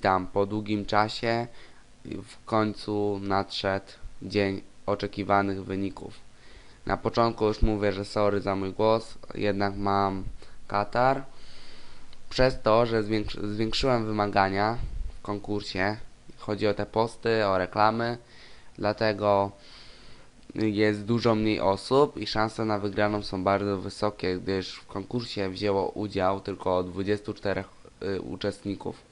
Witam po długim czasie. W końcu nadszedł dzień oczekiwanych wyników. Na początku już mówię, że sorry za mój głos, jednak mam katar. Przez to, że zwiększy, zwiększyłem wymagania w konkursie, chodzi o te posty, o reklamy, dlatego jest dużo mniej osób i szanse na wygraną są bardzo wysokie, gdyż w konkursie wzięło udział tylko 24 y, uczestników.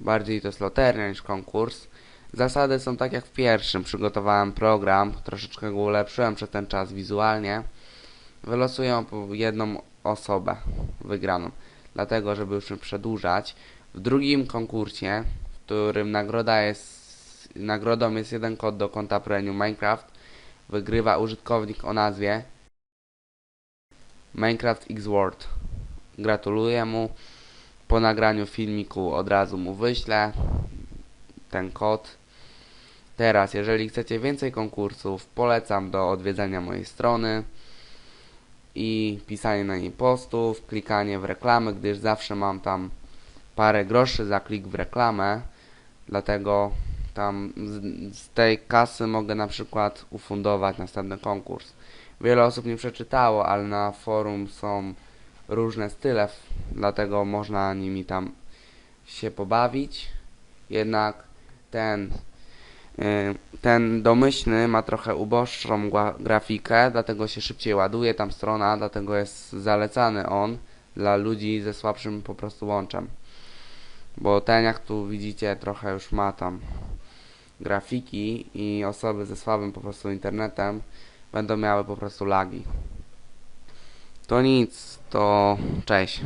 Bardziej to jest loteria niż konkurs. Zasady są tak jak w pierwszym. Przygotowałem program, troszeczkę go ulepszyłem przez ten czas wizualnie. Wylosuję jedną osobę wygraną. Dlatego, żeby już nie przedłużać. W drugim konkursie, w którym nagroda jest, nagrodą jest jeden kod do konta Premium Minecraft, wygrywa użytkownik o nazwie Minecraft X World. Gratuluję mu. Po nagraniu filmiku od razu mu wyślę ten kod. Teraz, jeżeli chcecie więcej konkursów, polecam do odwiedzania mojej strony i pisanie na niej postów, klikanie w reklamy, gdyż zawsze mam tam parę groszy za klik w reklamę, dlatego tam z, z tej kasy mogę na przykład ufundować następny konkurs. Wiele osób nie przeczytało, ale na forum są różne style, dlatego można nimi tam się pobawić. Jednak ten y, ten domyślny ma trochę uboższą grafikę, dlatego się szybciej ładuje tam strona, dlatego jest zalecany on dla ludzi ze słabszym po prostu łączem. Bo ten jak tu widzicie trochę już ma tam grafiki i osoby ze słabym po prostu internetem będą miały po prostu lagi. To nic, to cześć.